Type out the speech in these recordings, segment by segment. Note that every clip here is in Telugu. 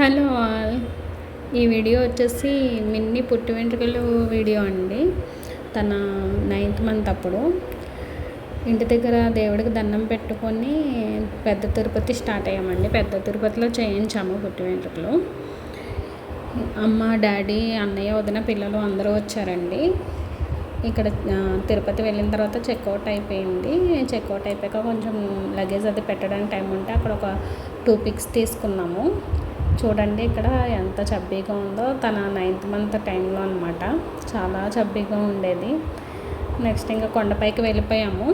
హలో ఈ వీడియో వచ్చేసి మిన్ని పుట్టి వెంట్రుకలు వీడియో అండి. తన నైన్త్ మంత్ అప్పుడు ఇంటి దగ్గర దేవుడికి దండం పెట్టుకొని పెద్ద తిరుపతి స్టార్ట్ అయ్యామండి. పెద్ద తిరుపతిలో చేయించాము పుట్టి వెంట్రుకలు అమ్మ డాడీ అన్నయ్య వదిన పిల్లలు అందరూ వచ్చారండి. ఇక్కడ తిరుపతి వెళ్ళిన తర్వాత చెక్అవుట్ అయిపోయింది. చెక్అవుట్ అయిపోయాక కొంచెం లగేజ్ అది పెట్టడానికి టైం ఉంటే అక్కడ ఒక టూ పిక్స్ తీసుకున్నాము. చూడండి ఇక్కడ ఎంత చబ్బీగా ఉందో. తన నైన్త్ మంత్ టైంలో అనమాట చాలా చబ్బీగా ఉండేది. నెక్స్ట్ ఇంకా కొండపైకి వెళ్ళిపోయాము.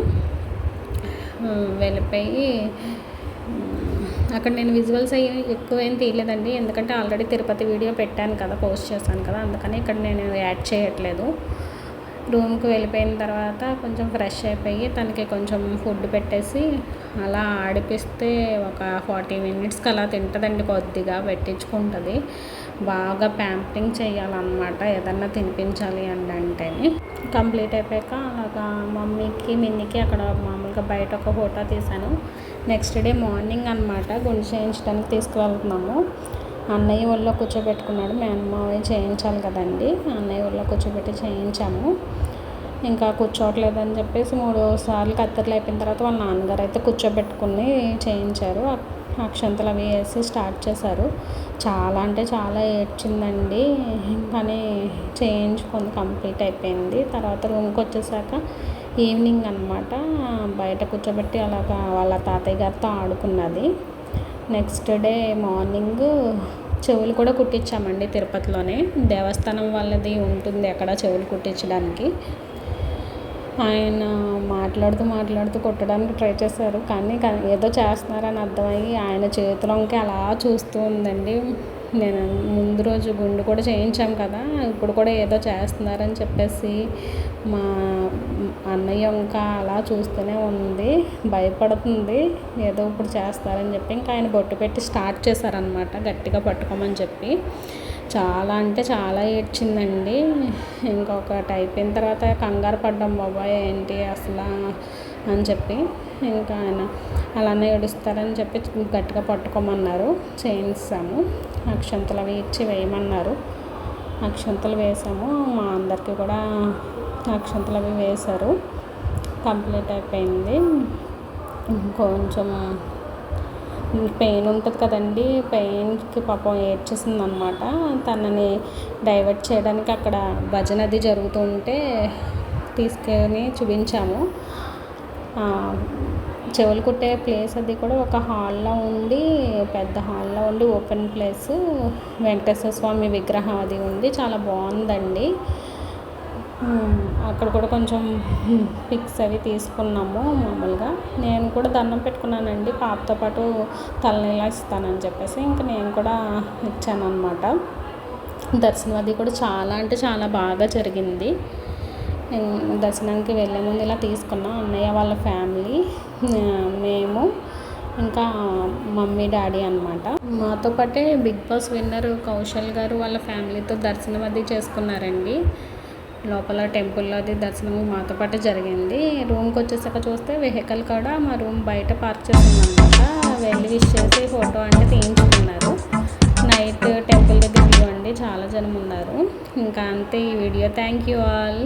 వెళ్ళిపోయి అక్కడ నేను విజువల్స్ అయ్యి ఎక్కువ ఏం తీయలేదండి. ఎందుకంటే ఆల్రెడీ తిరుపతి వీడియో పెట్టాను కదా పోస్ట్ చేశాను కదా. అందుకని ఇక్కడ నేను యాడ్ చేయట్లేదు. రూమ్కి వెళ్ళిపోయిన తర్వాత కొంచెం ఫ్రెష్ అయిపోయి తనకి కొంచెం ఫుడ్ పెట్టేసి అలా ఆడిపిస్తే ఒక ఫార్టీ మినిట్స్కి అలా తింటుందండి కొద్దిగా పెట్టించుకుంటుంది. బాగా ప్యాంపింగ్ చేయాలన్నమాట ఏదన్నా తినిపించాలి అని అంటే కంప్లీట్ అయిపోయాక అలాగా మమ్మీకి మిన్నికి అక్కడ మామూలుగా బయట ఒక ఫోటో తీశాను. నెక్స్ట్ డే మార్నింగ్ అనమాట గుండె చేయించడానికి తీసుకువెళ్తున్నాము. అన్నయ్య ఒళ్ళో కూర్చోబెట్టుకున్నాడు. మేనమావయ్య చేయించాలి కదండి. అన్నయ్య ఒళ్ళో కూర్చోబెట్టి చేయించాము. ఇంకా కూర్చోవట్లేదని చెప్పేసి మూడు సార్లు కత్తెరలు అయిపోయిన తర్వాత వాళ్ళ నాన్నగారు అయితే కూర్చోబెట్టుకుని చేయించారు. అక్షంతలు అవి వేసి స్టార్ట్ చేశారు. చాలా అంటే చాలా ఏడ్చిందండి. కానీ చేయించుకుంది కంప్లీట్ అయిపోయింది. తర్వాత రూమ్కి వచ్చేసాక ఈవినింగ్ అనమాట బయట కూర్చోబెట్టి అలాగా వాళ్ళ తాతయ్య గారితో ఆడుకున్నది. నెక్స్ట్ డే మార్నింగ్ చెవులు కూడా కుట్టించామండి తిరుపతిలోనే. దేవస్థానం వాళ్ళది ఉంటుంది అక్కడ చెవులు కుట్టించడానికి. ఆయన మాట్లాడుతూ మాట్లాడుతూ కొట్టడానికి ట్రై చేశారు. కానీ ఏదో చేస్తున్నారని అర్థమయ్యి ఆయన చేతిలోకి అలా చూస్తూ ఉందండి. నేను ముందు రోజు గుండు కూడా చేయించాం కదా ఇప్పుడు కూడా ఏదో చేస్తున్నారని చెప్పేసి మా అన్నయ్య ఇంకా అలా చూస్తూనే ఉంది భయపడుతుంది ఏదో ఇప్పుడు చేస్తారని చెప్పి ఇంకా ఆయన బొట్టు పెట్టి స్టార్ట్ చేశారనమాట గట్టిగా పట్టుకోమని చెప్పి. చాలా అంటే చాలా ఏడ్చిందండి. ఇంకొకటి అయిపోయిన తర్వాత కంగారు పడ్డాం బాబాయ్ ఏంటి అసలు అని చెప్పి ఇంకా ఆయన అలానే ఏడుస్తారని చెప్పి గట్టిగా పట్టుకోమన్నారు. చేయించాము. అక్షంతలు అవి ఇచ్చి వేయమన్నారు. అక్షంతలు వేసాము. మా అందరికీ కూడా అక్షంతలు అవి వేశారు. కంప్లీట్ అయిపోయింది. కొంచెం పెయిన్ ఉంటుంది కదండి. పెయిన్కి పాపం ఏడ్చేసింది అనమాట తనని డైవర్ట్ చేయడానికి అక్కడ భజన అది జరుగుతుంటే తీసుకొని చూపించాము. చెవులు కుట్టే ప్లేస్ అది కూడా ఒక హాల్లో ఉండి పెద్ద హాల్లో ఉండి ఓపెన్ ప్లేస్ వెంకటేశ్వర స్వామి విగ్రహం అది ఉంది. చాలా బాగుందండి. అక్కడ కూడా కొంచెం పిక్స్ అవి తీసుకున్నాము మామూలుగా. నేను కూడా దండం పెట్టుకున్నానండి. పాపతో పాటు తలనీలా ఇస్తానని చెప్పేసి ఇంకా నేను కూడా ఇచ్చాను అనమాట దర్శనం అది కూడా చాలా అంటే చాలా బాగా జరిగింది. దర్శనానికి వెళ్ళే ముందు ఇలా తీసుకున్నాం అన్నయ్య వాళ్ళ ఫ్యామిలీ మేము ఇంకా మమ్మీ డాడీ అనమాట మాతో పాటే బిగ్ బాస్ విన్నర్ కౌశల్ గారు వాళ్ళ ఫ్యామిలీతో దర్శనం అది చేసుకున్నారండి. లోపల టెంపుల్లో అది దర్శనం మాతో పాటు జరిగింది. రూమ్కి వచ్చేసాక చూస్తే వెహికల్ కూడా మా రూమ్ బయట పార్క్ చేసిందనమాట వెళ్ళి విష్ చేసి ఫోటో అంటే తీయించుకున్నారు. నైట్ టెంపుల్ దగ్గర చాలా జనం ఉన్నారు. ఇంకా అంతే ఈ వీడియో. Thank you all.